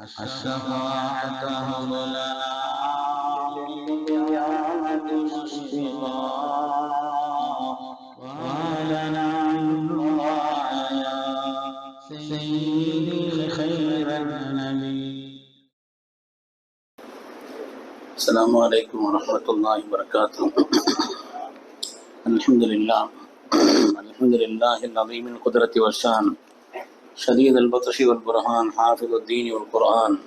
الشفاعة هب لنا للقيامة مشفقا وهلنا عن دعايا سيدي خير النبي السلام عليكم ورحمة الله وبركاته. الحمد لله. الحمد لله العظيم القدرة والشان. شديد البطش والبرهان حافظ الدين والقرآن.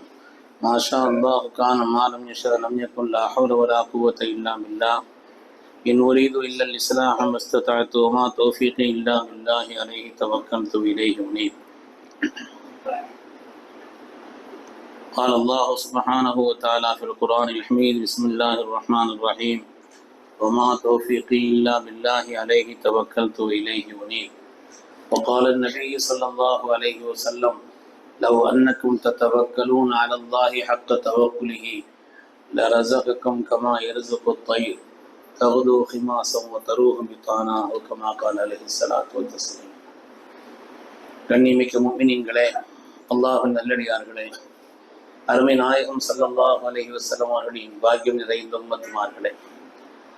ما شاء الله كان ما لم يشاء لم يكن لا حول ولا قوة إلا بالله. إن أريد إلا الإصلاح ما استطعت وما توفيقي إلا بالله عليه توكلت إليه أنيب. قال الله سبحانه وتعالى في القرآن الحميد بسم الله الرحمن الرحيم. وما توفيقي إلا بالله عليه توكلت إليه أنيب. وقال النبي صلى الله عليه وسلم لو أنكم تتوكلون على الله حق توكله لرزقكم كما يرزق الطير تغدو خماسا وتروح بطانا أو كما قال عليه الصلاة والتسليم கண்ணியமிக்க முஃமினீன்களே அல்லாஹின் நல்லடியார்களே அருமை நாயகம் ஸல்லல்லாஹு அலைஹி வஸல்லம் அவர்களின் பாக்கியம் நிறைந்த உம்மத்துமார்களே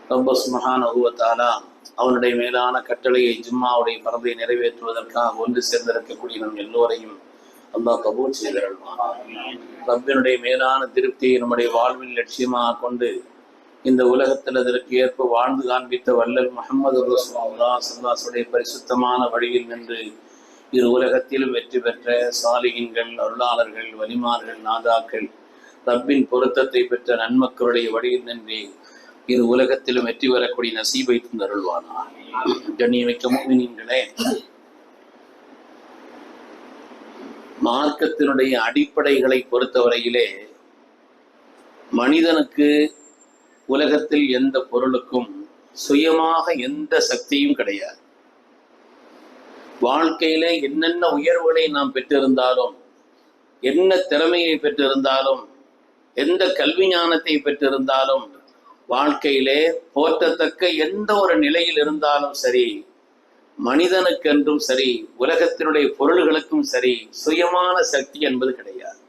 ரொம்ப சுமகான உருவத்தாலா அவனுடைய மேலான கட்டளையை ஜும்மாவுடைய பரதை நிறைவேற்றுவதற்காக ஒன்று சேர்ந்திருக்கக்கூடிய நம் எல்லோரையும் அல்லா கபூல் செய்திருப்பான். ரப்பினுடைய மேலான திருப்தியை நம்முடைய வாழ்வில் லட்சியமாக கொண்டு இந்த உலகத்தில் அதற்கு ஏற்ப வாழ்ந்து காண்பித்த வல்லல் முகமது ரசூலுல்லாஹ் பரிசுத்தமான வழியில் நின்று இரு உலகத்திலும் வெற்றி பெற்ற சாலிகின்கள் அருளாளர்கள் வலிமார்கள் நாதாக்கள் ரப்பின் பொருத்தத்தை பெற்ற நன்மக்களுடைய வழியில் நின்று இரு உலகத்திலும் வெற்றி பெறக்கூடிய நசீபை தந்தருள்வானா? கண்ணியமிக்க மூமினீங்களே மார்க்கத்தினுடைய அடிப்படைகளை பொறுத்தவரையிலே மனிதனுக்கு உலகத்தில் எந்த பொருளுக்கும் சுயமாக எந்த சக்தியும் கிடையாது. வாழ்க்கையில என்னென்ன உயர்வுகளை நாம் பெற்றிருந்தாலும் என்ன திறமையை பெற்றிருந்தாலும் எந்த கல்வி ஞானத்தை பெற்றிருந்தாலும் வாழ்க்கையிலே போற்றத்தக்க எந்த ஒரு நிலையில் இருந்தாலும் சரி மனிதனுக்கென்றும் சரி உலகத்தினுடைய பொருள்களுக்கும் சரி சுயமான சக்தி என்பது கிடையாது.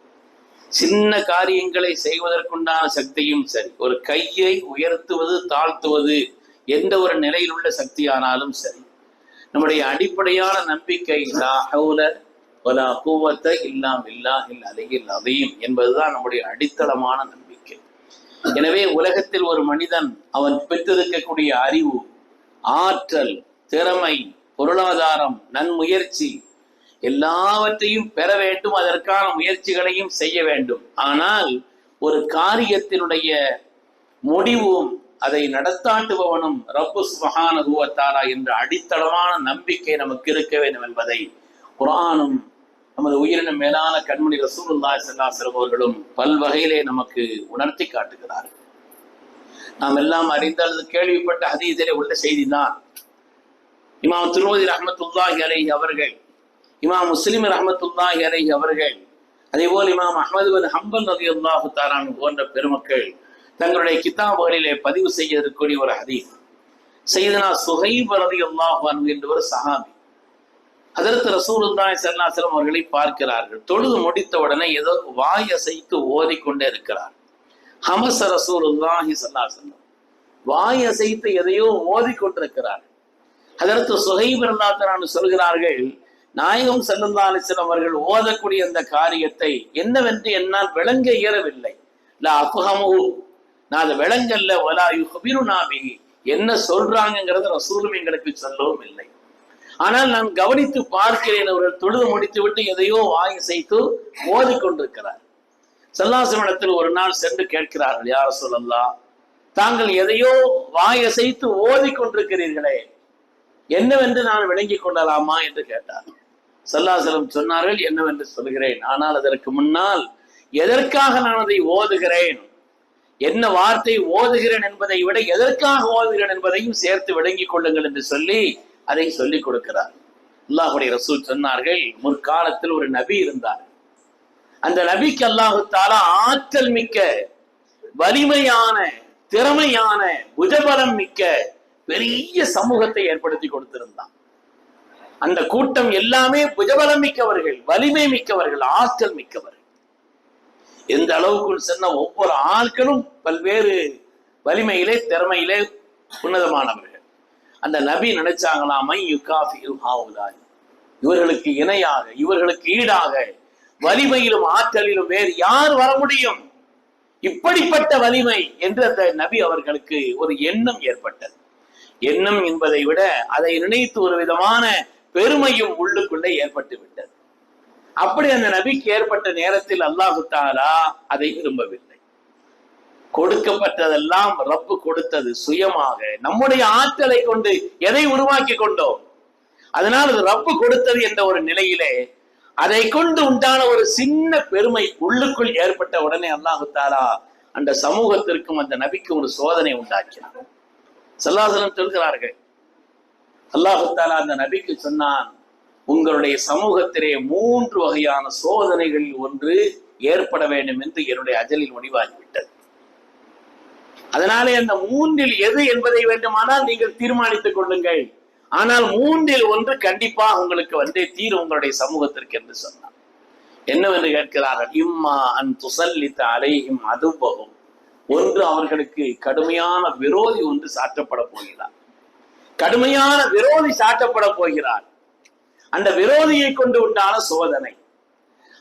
சின்ன காரியங்களை செய்வதற்குண்டான சக்தியும் சரி ஒரு கையை உயர்த்துவது தாழ்த்துவது எந்த ஒரு நிலையில் உள்ள சக்தியானாலும் சரி. நம்முடைய அடிப்படையான நம்பிக்கை லா கூவத்தை வலா கூவத்த இல்லாம் அலையில் அதையும் என்பதுதான் நம்முடைய அடித்தளமான நம்பிக்கை. எனவே உலகத்தில் ஒரு மனிதன் அவன் பெற்றிருக்கக்கூடிய அறிவு ஆற்றல் திறமை பொருளாதாரம் நன்முயற்சி எல்லாவற்றையும் பெற வேண்டும் அதற்கான முயற்சிகளையும் செய்ய வேண்டும். ஆனால் ஒரு காரியத்தினுடைய முடிவும் அதை நடத்தாட்டுபவனும் ரப்பு ரூவத்தாரா என்ற அடித்தளமான நம்பிக்கை நமக்கு இருக்க வேண்டும் என்பதை குரானும் நமது உயிரினும் மேலான கண்மணி ரசூலுல்லா செல்லாசிரம் அவர்களும் பல்வகையிலே நமக்கு உணர்த்தி காட்டுகிறார்கள் நாம் எல்லாம் அறிந்த அல்லது கேள்விப்பட்ட ஹதீஸிலே உள்ள செய்திதான். இமாம் திருமதி ரஹமத்துல்லாஹி அலை அவர்கள் இமாம் முஸ்லிம் ரஹமத்துல்லாஹி அலை அவர்கள் அதே போல் இமாம் அஹமது பின் ஹம்பல் நதி அல்லாஹு தாரான் போன்ற பெருமக்கள் தங்களுடைய கிதாபுகளிலே பதிவு செய்ய இருக்கக்கூடிய ஒரு ஹதீஸ். செய்தனா சுஹைப் ரதி அல்லாஹ் என்று ஒரு சஹாபி அதற்கு ரசூலுல்லாய் ஸல்லல்லாஹு அவர்களை பார்க்கிறார்கள். தொழுது முடித்த உடனே ஏதோ வாய் அசைத்து ஓதிக்கொண்டே இருக்கிறார். ஹமச ரசூலுல்லாஹி சல்லாசலம் வாய் அசைத்து எதையோ ஓதிக்கொண்டிருக்கிறார். அதற்கு சுஹைப் சொல்கிறார்கள் நாயகம் செல்லல்லா அலிஸ்லாம் அவர்கள் ஓதக்கூடிய அந்த காரியத்தை என்னவென்று என்னால் விளங்க இயலவில்லை. லா நான் அதை விளங்கல்ல ஒலா யுஹபிரு நாபி என்ன சொல்றாங்கிறத ரசூலும் எங்களுக்கு சொல்லவும் இல்லை. ஆனால் நான் கவனித்து பார்க்கிறேன் அவர்கள் தொழுது முடித்து விட்டு எதையோ வாங்கி செய்து ஓதிக்கொண்டிருக்கிறார் சல்லாசமிடத்தில் ஒரு நாள் சென்று கேட்கிறார்கள் யார் சொல்லலாம் தாங்கள் எதையோ வாயசைத்து ஓதி கொண்டிருக்கிறீர்களே என்னவென்று நான் விளங்கிக் கொள்ளலாமா? என்று கேட்டார். சல்லாசலம் சொன்னார்கள் என்னவென்று சொல்கிறேன் ஆனால் அதற்கு முன்னால் எதற்காக நான் அதை ஓதுகிறேன்? என்ன வார்த்தை ஓதுகிறேன் என்பதை விட எதற்காக ஓதுகிறேன் என்பதையும் சேர்த்து விளங்கிக் கொள்ளுங்கள் என்று சொல்லி அதை சொல்லிக் கொடுக்கிறார். அல்லாஹுடைய ரசூல் சொன்னார்கள் முற்காலத்தில் ஒரு நபி இருந்தார். அந்த நபிக்கு அல்லாஹு தாலா ஆற்றல் மிக்க வலிமையான திறமையான புஜபலம் மிக்க பெரிய சமூகத்தை ஏற்படுத்தி கொடுத்திருந்தான். அந்த கூட்டம் எல்லாமே புஜபலம் மிக்கவர்கள் வலிமை மிக்கவர்கள் ஆற்றல் மிக்கவர்கள். எந்த அளவுக்கு சென்ன ஒவ்வொரு ஆட்களும் பல்வேறு வலிமையிலே திறமையிலே உன்னதமானவர்கள். அந்த நபி நினைச்சாங்களாமை யுகாஃபில் இவர்களுக்கு இணையாக இவர்களுக்கு ஈடாக வலிமையிலும் ஆற்றலிலும் வேறு யார் வர முடியும்? இப்படிப்பட்ட வலிமை என்று அந்த நபி அவர்களுக்கு ஒரு எண்ணம் ஏற்பட்டது. எண்ணம் என்பதை விட அதை நினைத்து ஒரு விதமான பெருமையும் உள்ளுக்குள்ளே ஏற்பட்டு விட்டது. அப்படி அந்த நபிக்கு ஏற்பட்ட நேரத்தில் அல்லாஹு தாலா அதை விரும்பவில்லை. கொடுக்கப்பட்டதெல்லாம் ரப்பு கொடுத்தது சுயமாக. நம்முடைய ஆற்றலை கொண்டு எதை உருவாக்கி கொண்டோம்? அதனால் அது ரப்பு கொடுத்தது என்ற ஒரு நிலையிலே அதை கொண்டு உண்டான ஒரு சின்ன பெருமை உள்ளுக்குள் ஏற்பட்ட உடனே அல்லாஹு தாலா அந்த சமூகத்திற்கும் அந்த நபிக்கும் ஒரு சோதனை உண்டாக்கினார் சல்லாசலம் சொல்கிறார்கள் அல்லாஹு தாலா அந்த நபிக்கு சொன்னான் உங்களுடைய சமூகத்திலே மூன்று வகையான சோதனைகளில் ஒன்று ஏற்பட வேண்டும் என்று என்னுடைய அஜலில் முடிவாகிவிட்டது. அதனாலே அந்த மூன்றில் எது என்பதை வேண்டுமானால் நீங்கள் தீர்மானித்துக் கொள்ளுங்கள். ஆனால் மூன்றில் ஒன்று கண்டிப்பா உங்களுக்கு வந்தே தீரும் உங்களுடைய சமூகத்திற்கு என்று சொன்னார். என்னவென்று கேட்கிறார்கள்? இம்மா அன் துசல்லித்த அலையும் அதுபகும் ஒன்று அவர்களுக்கு கடுமையான விரோதி ஒன்று சாற்றப்பட போகிறார். கடுமையான விரோதி சாட்டப்பட போகிறார். அந்த விரோதியை கொண்டு உண்டான சோதனை.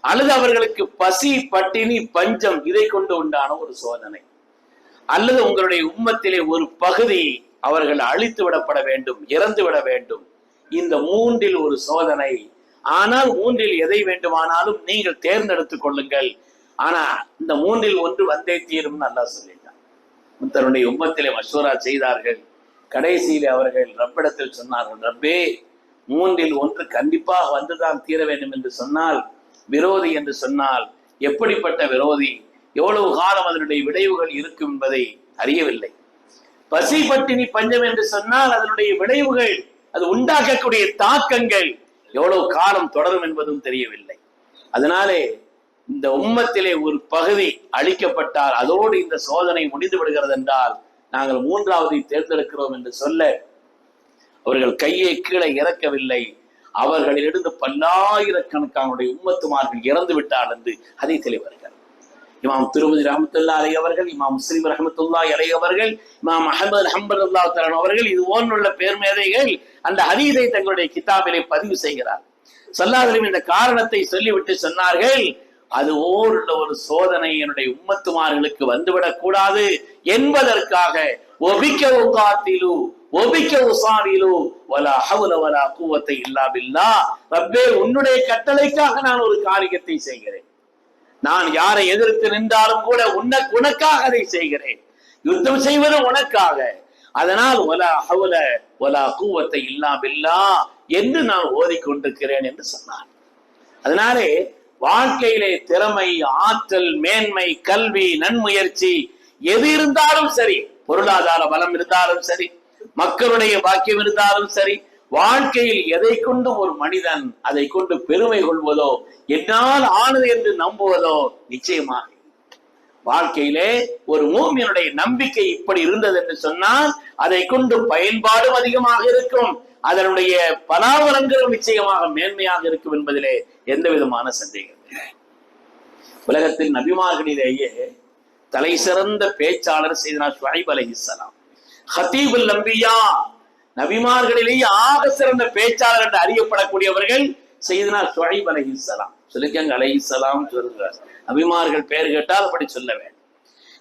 அல்லது அவர்களுக்கு பசி பட்டினி பஞ்சம் இதை கொண்டு உண்டான ஒரு சோதனை. அல்லது உங்களுடைய உம்மத்திலே ஒரு பகுதி அவர்கள் அழித்து விடப்பட வேண்டும் இறந்து விட வேண்டும். இந்த மூன்றில் ஒரு சோதனை. ஆனால் மூன்றில் எதை வேண்டுமானாலும் நீங்கள் தேர்ந்தெடுத்துக் கொள்ளுங்கள். ஆனா இந்த மூன்றில் ஒன்று வந்தே தீரும் நல்லா சொல்லிட்டான். தன்னுடைய உம்மத்திலே மசூரா செய்தார்கள். கடைசியிலே அவர்கள் ரப்பிடத்தில் சொன்னார்கள் ரப்பே மூன்றில் ஒன்று கண்டிப்பாக வந்துதான் தீர வேண்டும் என்று சொன்னால் விரோதி என்று சொன்னால் எப்படிப்பட்ட விரோதி? எவ்வளவு காலம் அதனுடைய விளைவுகள் இருக்கும் என்பதை அறியவில்லை. பசி பட்டினி பஞ்சம் என்று சொன்னால் அதனுடைய விளைவுகள் அது உண்டாக்கக்கூடிய தாக்கங்கள் எவ்வளவு காலம் தொடரும் என்பதும் தெரியவில்லை. அதனாலே இந்த உம்மத்திலே ஒரு பகுதி அழிக்கப்பட்டால் அதோடு இந்த சோதனை முடிந்து விடுகிறது என்றால் நாங்கள் மூன்றாவதை தேர்ந்தெடுக்கிறோம் என்று சொல்ல அவர்கள் கையை கீழே இறக்கவில்லை. அவர்களிலிருந்து பல்லாயிரக்கணக்கானுடைய உம்மத்துமார்கள் இறந்து விட்டார் என்று அதை தெளிவார்கள் இமாம் திருமதி ரஹமத்துல்லா அலை அவர்கள் இமாம் முஸ்லீம் ரஹமத்துல்லா அலை அவர்கள் இமாம் அஹமது ஹம்பர் அல்லா தரன் அவர்கள் இது போன்றுள்ள பேர்மேதைகள் அந்த ஹதீதை தங்களுடைய கிதாபிலே பதிவு செய்கிறார். சொல்லாதலும் இந்த காரணத்தை சொல்லிவிட்டு சொன்னார்கள் அது ஓருள்ள ஒரு சோதனை என்னுடைய உம்மத்துமார்களுக்கு வந்துவிடக் கூடாது என்பதற்காக ஒபிக்க உகாத்திலு ஒபிக்க உசாரிலு வலா ஹவுல வலா கூவத்தை இல்லா பில்லா. ரப்பே உன்னுடைய கட்டளைக்காக நான் ஒரு காரியத்தை செய்கிறேன். நான் யாரை எதிர்த்து நின்றாலும் கூட உன்ன உனக்காக அதை செய்கிறேன். யுத்தம் செய்வது உனக்காக. அதனால் ஒலா ஹவுல ஒலா கூவத்தை இல்லாமில்லா என்று நான் ஓதிக்கொண்டிருக்கிறேன் என்று சொன்னான். அதனாலே வாழ்க்கையிலே திறமை ஆற்றல் மேன்மை கல்வி நன்முயற்சி எது இருந்தாலும் சரி பொருளாதார பலம் இருந்தாலும் சரி மக்களுடைய பாக்கியம் இருந்தாலும் சரி வாழ்க்கையில் எதை கொண்டு ஒரு மனிதன் அதை கொண்டு பெருமை கொள்வதோ என்னால் ஆனது என்று நம்புவதோ நிச்சயமாக. வாழ்க்கையிலே ஒரு மூமியனுடைய நம்பிக்கை இப்படி இருந்தது என்று சொன்னால் அதை கொண்டு பயன்பாடும் அதிகமாக இருக்கும். அதனுடைய பலாபலங்களும் நிச்சயமாக மேன்மையாக இருக்கும் என்பதிலே எந்த விதமான சந்தேகம் இல்லை. உலகத்தில் நபிமார்களிலேயே தலை சிறந்த பேச்சாளர் செய்தனா ஷுவைப் ஹத்தீபுல் நம்பியா நபிமார்களிலேயே ஆக சிறந்த பேச்சாளர் என்று அறியப்படக்கூடியவர்கள் செய்தனா சுழைப் அலையிசலாம் சொல்லிக்கங்க அலையிசலாம் சொல்கிறார் நபிமார்கள் பெயர் கேட்டால் அப்படி சொல்ல வேண்டும்.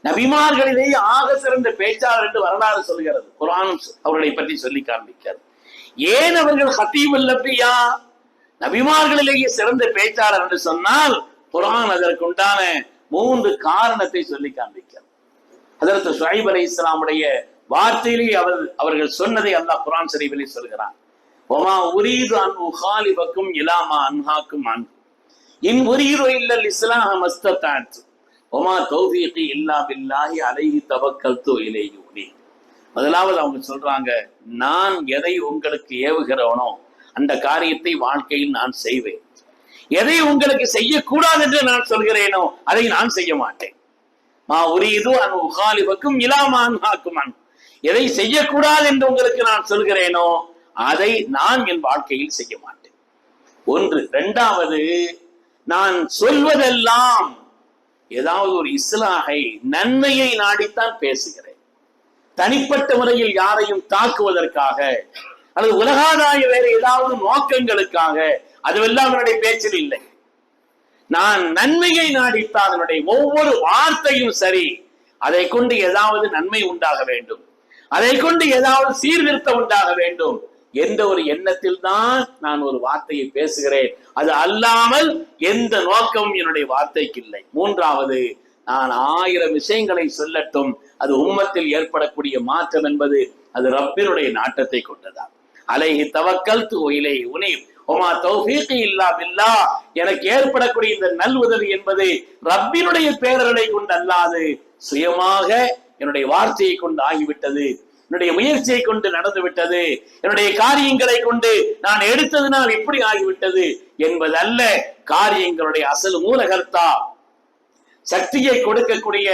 நபிமார்களிலேயே ஆக சிறந்த பேச்சாளர் என்று வரலாறு சொல்கிறது. குரானும் அவர்களை பற்றி சொல்லி காண்பிக்கிறது. ஏன் அவர்கள் ஹத்தீபுல் நபியா நபிமார்களிலேயே சிறந்த பேச்சாளர் என்று சொன்னால் குரான் அதற்குண்டான மூன்று காரணத்தை சொல்லி காண்பிக்கிறது. அதற்கு சுஹைப் அலை இஸ்லாமுடைய வார்த்தையிலே அவர் அவர்கள் சொன்னதை அல்லாஹ் குரான் சரிவிலே சொல்கிறான். ஒமா உரீது அன் உஹாலிபக்கும் இலாமா அன்ஹாக்கும் அன். இன் உரீது இல்லல் இஸ்லாம் மஸ்தத்தாத் ஒமா தௌஃபீகி இல்லா பில்லாஹி அலைஹி தவக்கல்து இலைஹி முதலாவது அவங்க சொல்றாங்க நான் எதை உங்களுக்கு ஏவுகிறவனோ அந்த காரியத்தை வாழ்க்கையில் நான் செய்வேன். எதை உங்களுக்கு செய்யக்கூடாது என்று நான் சொல்கிறேனோ அதை நான் செய்ய மாட்டேன். மா உரியது அன் உகாலிபக்கும் இலாமான் ஹாக்குமான் எதை செய்யக்கூடாது என்று உங்களுக்கு நான் சொல்கிறேனோ அதை நான் என் வாழ்க்கையில் செய்ய மாட்டேன். ஒன்று. இரண்டாவது நான் சொல்வதெல்லாம் ஏதாவது ஒரு இஸ்லாகை நன்மையை நாடித்தான் பேசுகிறேன். தனிப்பட்ட முறையில் யாரையும் தாக்குவதற்காக அல்லது உலகாதாய வேற ஏதாவது நோக்கங்களுக்காக அதுவெல்லாம் என்னுடைய பேச்சில் இல்லை. நான் நன்மையை நாடித்தான் என்னுடைய ஒவ்வொரு வார்த்தையும் சரி அதை கொண்டு ஏதாவது நன்மை உண்டாக வேண்டும். அதை கொண்டு ஏதாவது சீர்திருத்தம் உண்டாக வேண்டும். எந்த ஒரு எண்ணத்தில் தான் நான் ஒரு வார்த்தையை பேசுகிறேன். அது அல்லாமல் எந்த நோக்கமும் என்னுடைய வார்த்தைக்கு இல்லை. மூன்றாவது நான் ஆயிரம் விஷயங்களை சொல்லட்டும். அது உம்மத்தில் ஏற்படக்கூடிய மாற்றம் என்பது அது ரப்பினுடைய நாட்டத்தை கொண்டதா அலைஹி தவக்கல் இலை உனி ஒமா தௌஃபீக் இல்லா பில்லா எனக்கு ஏற்படக்கூடிய இந்த நல் உதவி என்பது ரப்பினுடைய பேரலை கொண்டு அல்லாது சுயமாக என்னுடைய வார்த்தையை கொண்டு ஆகிவிட்டது. என்னுடைய முயற்சியை கொண்டு நடந்து விட்டது என்னுடைய காரியங்களை கொண்டு நான் எடுத்ததுனால் இப்படி ஆகிவிட்டது என்பதல்ல. காரியங்களுடைய அசல் மூலகர்த்தா சக்தியை கொடுக்கக்கூடிய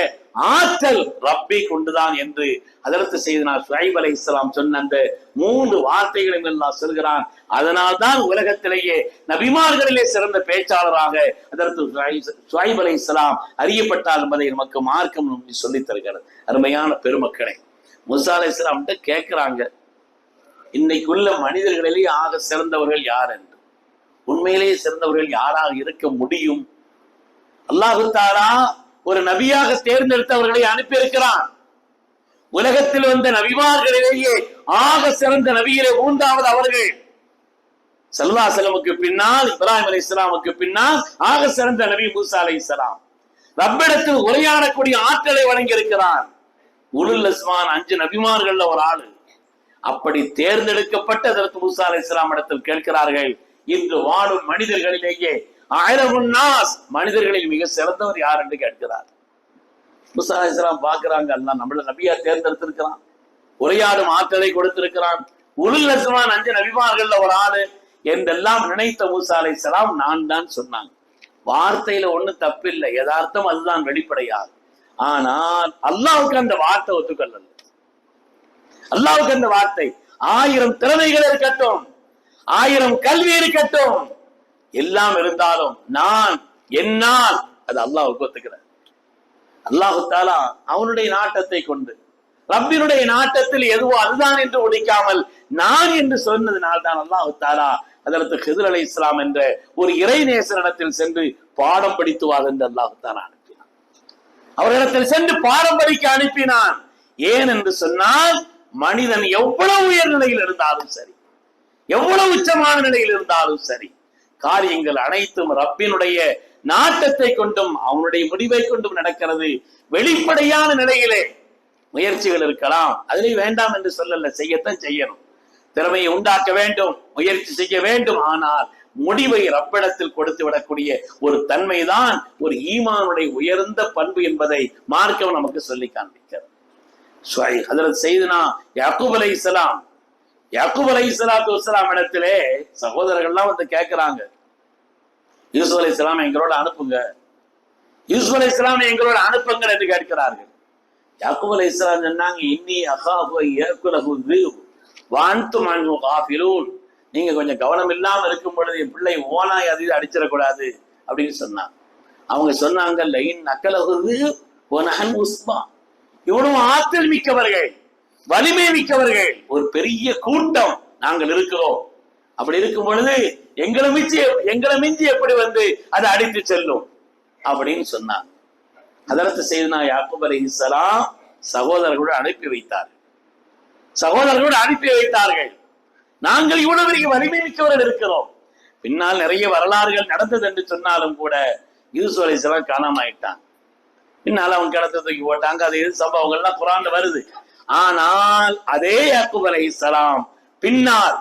ஆற்றல் ரப்பை கொண்டுதான் என்று அதற்கு செய்தனார் சுஹைப் அலை இஸ்லாம் சொன்ன அந்த மூன்று வார்த்தைகளையும் எல்லாம் சொல்கிறான். அதனால் தான் உலகத்திலேயே நபிமார்களிலே சிறந்த பேச்சாளராக அதற்கு சுஹைப் அலை இஸ்லாம் அறியப்பட்டார் என்பதை நமக்கு மார்க்கம் சொல்லி தருகிறது. அருமையான பெருமக்களை முசா அலை இஸ்லாம்கிட்ட கேட்கிறாங்க இன்னைக்குள்ள மனிதர்களிலேயே ஆக சிறந்தவர்கள் யார் என்று? உண்மையிலேயே சிறந்தவர்கள் யாராக இருக்க முடியும்? அல்லாஹு தாலா ஒரு நபியாக தேர்ந்தெடுத்தவர்களை அனுப்பியிருக்கிறான். உலகத்தில் வந்த நபிமார்களிலேயே ஆக சிறந்த நபியிலே மூன்றாவது அவர்கள். சல்லா செலமுக்கு பின்னால் இப்ராஹிம் அலி இஸ்லாமுக்கு பின்னால் ஆக சிறந்த நபி மூசா அலி இஸ்லாம் ரப்பிடத்தில் உரையாடக்கூடிய ஆற்றலை வழங்கியிருக்கிறான் உலுல் அஸ்மான் அஞ்சு நபிமார்கள்ல ஒரு ஆளு. அப்படி தேர்ந்தெடுக்கப்பட்ட அதற்கு மூசா அலி இஸ்லாம் இடத்தில் கேட்கிறார்கள் இன்று வாழும் மனிதர்களிலேயே ஆயிரம் மனிதர்களில் மிக சிறந்தவர் யார் என்று கேட்கிறார். முசா இஸ்லாம் பாக்குறாங்க அல்லாஹ் நம்மள நபியா தேர்ந்தெடுத்திருக்கிறான். உரையாடும் ஆற்றலை கொடுத்திருக்கிறான். உருள் அஸ்மான் அஞ்சு நபிமார்கள்ல ஒரு ஆளு. என்றெல்லாம் நினைத்த மூசா அலை நான் தான் சொன்னாங்க. வார்த்தையில ஒண்ணு தப்பில்லை. யதார்த்தம் அதுதான் வெளிப்படையாது ஆனால் அல்லாவுக்கு அந்த வார்த்தை ஒத்துக்கொள்ளல. அல்லாவுக்கு அந்த வார்த்தை ஆயிரம் திறமைகள் இருக்கட்டும் ஆயிரம் கல்வி இருக்கட்டும் எல்லாம் இருந்தாலும் நான் என்னால் அது அல்லாஹ் ஒத்துக்கிறேன் அல்லாஹு தாலா அவனுடைய நாட்டத்தை கொண்டு ரப்பினுடைய நாட்டத்தில் எதுவோ அதுதான் என்று ஒழிக்காமல் நான் என்று சொன்னதினால் தான் அல்லாஹு தாலா அதற்கு ஹிதர் அலி இஸ்லாம் என்ற ஒரு இறைநேசரிடத்தில் சென்று பாடம் படித்துவார் என்று அல்லாஹு தாலா அனுப்பினான். அவரிடத்தில் சென்று பாடம் படிக்க அனுப்பினான். ஏன் என்று சொன்னால் மனிதன் எவ்வளவு உயர் நிலையில் இருந்தாலும் சரி எவ்வளவு உச்சமான நிலையில் இருந்தாலும் சரி காரியங்கள் அனைத்தும் ரப்பினுடைய நாட்டத்தை கொண்டும் அவனுடைய முடிவை கொண்டும் நடக்கிறது. வெளிப்படையான நிலையிலே முயற்சிகள் இருக்கலாம். அதிலே வேண்டாம் என்று சொல்லல செய்யத்தான் செய்யணும். திறமையை உண்டாக்க வேண்டும் முயற்சி செய்ய வேண்டும். ஆனால் முடிவை ரப்பிடத்தில் கொடுத்து விடக்கூடிய ஒரு தன்மைதான் ஒரு ஈமானுடைய உயர்ந்த பண்பு என்பதை மார்க்கம் நமக்கு சொல்லி காண்பிக்கிறது. அதில் செய்தனா யாக்கூப் அலை இஸ்லாம் யாக்கூப் அலை இஸ்லாத்து வஸ்லாம் இடத்திலே சகோதரர்கள்லாம் வந்து கேட்கிறாங்க யூசுப் அலி இஸ்லாம் எங்களோட அனுப்புங்க. யூசுப் அலி இஸ்லாம் எங்களோட அனுப்புங்க என்று கேட்கிறார்கள். யாக்கூப் அலி இஸ்லாம் சொன்னாங்க இன்னி அகாபு ஏக்குலகு வான்தும் அன்பு காஃபிலூன் நீங்க கொஞ்சம் கவனம் இல்லாம இருக்கும் பொழுது என் பிள்ளை ஓனாய் அது அடிச்சிடக்கூடாது. அப்படின்னு சொன்னாங்க அவங்க சொன்னாங்க லைன் நக்கலகுது ஒனஹன் உஸ்மா. இவனும் ஆற்றல் மிக்கவர்கள் வலிமை மிக்கவர்கள். ஒரு பெரிய கூட்டம் நாங்கள் இருக்கிறோம். அப்படி இருக்கும் பொழுது எங்களை மிஞ்சி எங்களை மிஞ்சி எப்படி வந்து அதை அடித்து செல்லும்? அப்படின்னு சொன்னாங்க அதற்கு செய்தனா யாக்கூப் அலி இஸ்லாம் சகோதரர்களோடு அனுப்பி வைத்தார். சகோதரர்களோடு அனுப்பி வைத்தார்கள். நாங்கள் இவ்வளவு பெரிய வலிமை மிக்கவர்கள் இருக்கிறோம். பின்னால் நிறைய வரலாறுகள் நடந்தது என்று சொன்னாலும் கூட யூசு அலி இஸ்லாம் காணாம ஆயிட்டான் பின்னால் அவங்க கிடத்த தூக்கி போட்டாங்க. அது எது சம்பவங்கள்லாம் குரான் வருது. ஆனால் அதே யாக்கூப் அலி இஸ்லாம் பின்னால்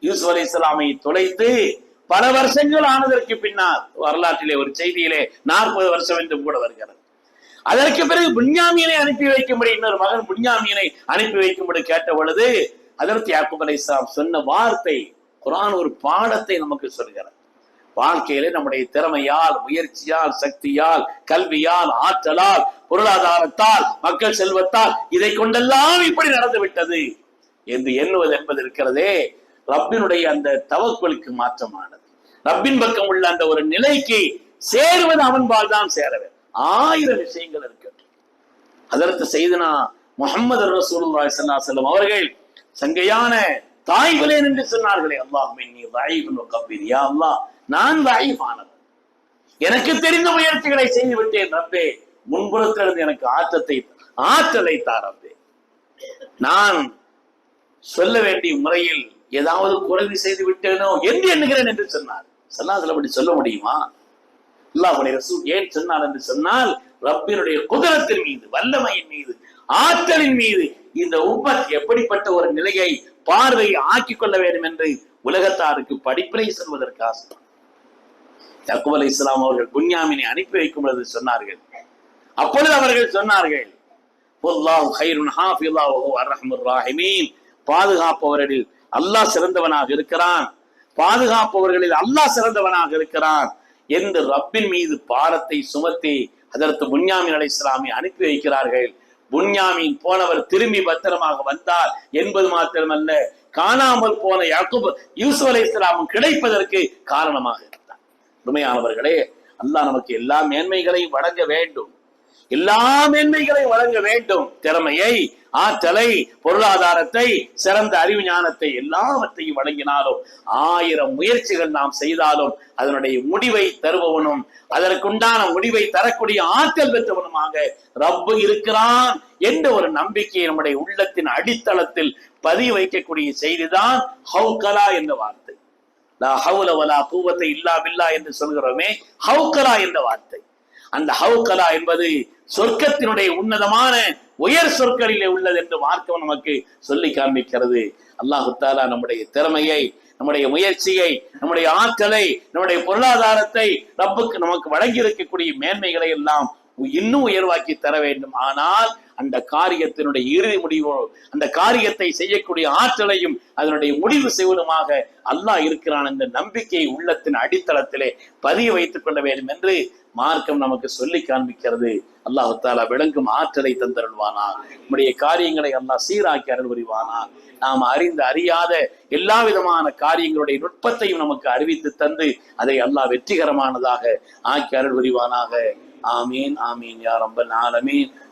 யூசுப் அலி இஸ்லாமை தொலைத்து பல வருஷங்கள் ஆனதற்கு பின்னால் வரலாற்றிலே ஒரு செய்தியிலே நாற்பது வருஷம் என்று கூட வருகிறது. அதற்கு பிறகு புன்யாமியனை அனுப்பி வைக்கும்படி இன்னொரு மகன் புன்யாமியனை அனுப்பி வைக்கும்படி கேட்ட பொழுது அதற்கு யாக்குப் அலி இஸ்லாம் சொன்ன வார்த்தை குரான் ஒரு பாடத்தை நமக்கு சொல்கிறது. வாழ்க்கையிலே நம்முடைய திறமையால் முயற்சியால் சக்தியால் கல்வியால் ஆற்றலால் பொருளாதாரத்தால் மக்கள் செல்வத்தால் இதை கொண்டெல்லாம் இப்படி நடந்து விட்டது என்று எண்ணுவது என்பது இருக்கிறதே. ரப்பினுடைய அந்த தவக்குவலுக்கு மாற்றமானது. ரப்பின் பக்கம் உள்ள அந்த ஒரு நிலைக்கு சேருவது அவன்பால் தான் சேரவே ஆயிரம் விஷயங்கள் இருக்கட்டும் அதற்கு செய்தனா முகமது ரசூல்லா சல்லா அவர்கள் சங்கையான தாய்களே என்று சொன்னார்களே அல்லாஹ் நான் வாயிஃபானவன். எனக்கு தெரிந்த முயற்சிகளை செய்து விட்டேன் ரப்பே. முன்புறத்திலிருந்து எனக்கு ஆற்றத்தை ஆற்றலை தாரப்பே நான் சொல்ல வேண்டிய முறையில் ஏதாவது குறைவு செய்து விட்டேனோ என்று எண்ணுகிறேன் என்று சொன்னார். சொல்லாதல் அப்படி சொல்ல முடியுமா? அல்லாஹுடைய ரசூல் ஏன் சொன்னார் என்று சொன்னால் ரப்பினுடைய குதிரத்தின் மீது வல்லமையின் மீது ஆற்றலின் மீது இந்த உம்மத் எப்படிப்பட்ட ஒரு நிலையை பார்வையை ஆக்கிக் கொள்ள வேண்டும் என்று உலகத்தாருக்கு படிப்பினை சொல்வதற்காக சொன்னார். யாக்கூப் அலை இஸ்லாம் அவர்கள் புன்யாமினை அனுப்பி வைக்கும் பொழுது சொன்னார்கள். அப்பொழுது அவர்கள் சொன்னார்கள் "வல்லாஹு அல்லாஹ் சிறந்தவனாக இருக்கிறான். பாதுகாப்பவர்களில் அல்லாஹ் சிறந்தவனாக இருக்கிறான் என்று ரப்பின் மீது பாரத்தை சுமத்தி அதற்கு புன்யாமின் அலை இஸ்லாமி அனுப்பி வைக்கிறார்கள். புன்யாமின் போனவர் திரும்பி பத்திரமாக வந்தார். என்பது மாத்திரமல்ல காணாமல் போன யாக்கூப் யூசுப் அலை இஸ்லாமும் கிடைப்பதற்கு காரணமாக இருந்தார். உண்மையானவர்களே அல்லாஹ் நமக்கு எல்லா மேன்மைகளையும் வழங்க வேண்டும். எல்லா மேன்மைகளையும் வழங்க வேண்டும். திறமையை ஆற்றலை பொருளாதாரத்தை சிறந்த அறிவு ஞானத்தை எல்லாவற்றையும் வழங்கினாலும் ஆயிரம் முயற்சிகள் நாம் செய்தாலும் அதனுடைய முடிவை தருபவனும் அதற்குண்டான முடிவை தரக்கூடிய ஆற்றல் பெற்றவனுமாக ரப்பு இருக்கிறான் என்ற ஒரு நம்பிக்கையை நம்முடைய உள்ளத்தின் அடித்தளத்தில் பதிய வைக்கக்கூடிய செய்திதான் ஹவுகலா என்ற வார்த்தை. லா ஹவுல வலா இல்லா பில்லா என்று சொல்கிறோமே ஹவுகலா என்ற வார்த்தை. அந்த ஹவுகலா என்பது சொர்க்கத்தினுடைய உன்னதமான உயர் சொற்களிலே உள்ளது என்று மார்க்கம் நமக்கு சொல்லி காண்பிக்கிறது. அல்லாஹு தாலா நம்முடைய திறமையை நம்முடைய முயற்சியை நம்முடைய ஆற்றலை நம்முடைய பொருளாதாரத்தை ரப்புக்கு நமக்கு வழங்கி இருக்கக்கூடிய மேன்மைகளை எல்லாம் இன்னும் உயர்வாக்கி தர வேண்டும். ஆனால் அந்த காரியத்தினுடைய இறுதி முடிவோ அந்த காரியத்தை செய்யக்கூடிய ஆற்றலையும் அதனுடைய முடிவு செய்வதுமாக அல்லாஹ் இருக்கிறான் என்ற நம்பிக்கையை உள்ளத்தின் அடித்தளத்திலே பதிய வைத்துக் கொள்ள வேண்டும் என்று மார்க்கம் நமக்கு சொல்லி காண்பிக்கிறது. அல்லாஹு தாலா விளங்கும் ஆற்றலை தந்தருள்வானா? நம்முடைய காரியங்களை அல்லாஹ் சீராக்கி அருள் புரிவானா நாம் அறிந்து அறியாத எல்லா விதமான காரியங்களுடைய நுட்பத்தையும் நமக்கு அறிவித்து தந்து அதை அல்லாஹ் வெற்றிகரமானதாக ஆக்கி அருள் புரிவானாக ஆமீன் ஆமீன் யா ரப்பல் ஆலமீன்.